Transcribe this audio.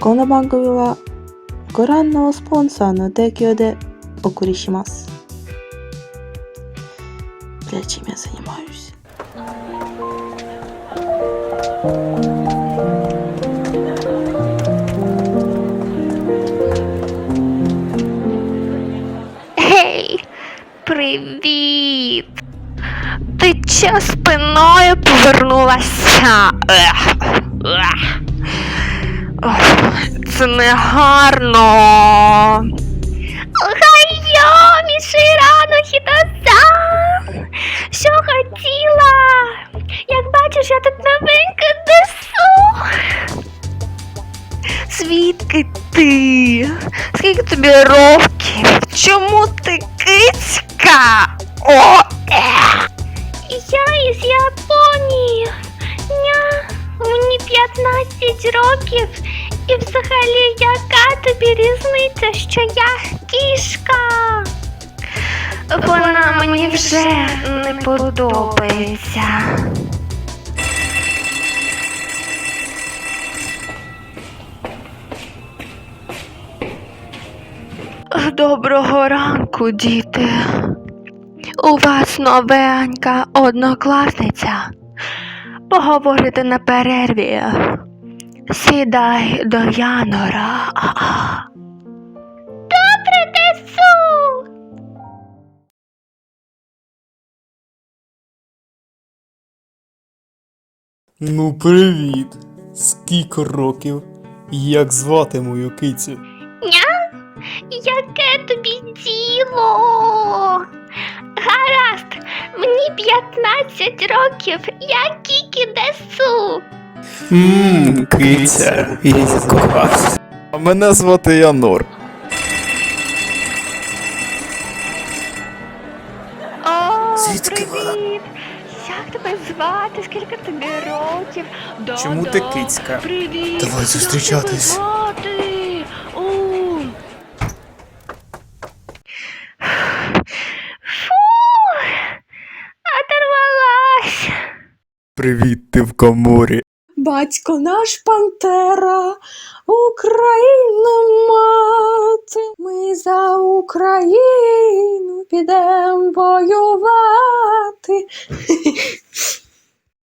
この番組はご覧のスポンサーの提供でお送りします。Блять, чем я занимаюсь? Гей, привіт! Ти чого спиною повернулася? Ех, ех. Це не гарно. Охайо, міширано хітосан! Що хотіла? Як бачиш, я тут новенька несу. Звідки ти? Скільки тобі років? Чому ти кицька? О, е. Я із Японії. Ня, мені 15 років. І взагалі, яка тобі різниця, що я кішка? Вона мені вже не подобається. Доброго ранку, діти. У вас новенька однокласниця. Поговорити на перерві. Сідай до Янора. Добре, несу. Ну, привіт! Скільки років? Як звати мою кицю? Ня? Яке тобі діло? Гаразд, мені 15 років, я тільки несу. Ммм, киця, я закохався. А мене звати Янор. О, Звідки привіт! Як тебе звати? Скільки тобі років? Да, Чому да. ти кицька? Привіт! Давай Як зустрічатись. тебе звати? О. Фу! Оторвалась! Привіт, ти в коморі. Батько наш пантера, Україна мати, ми за Україну підемо воювати.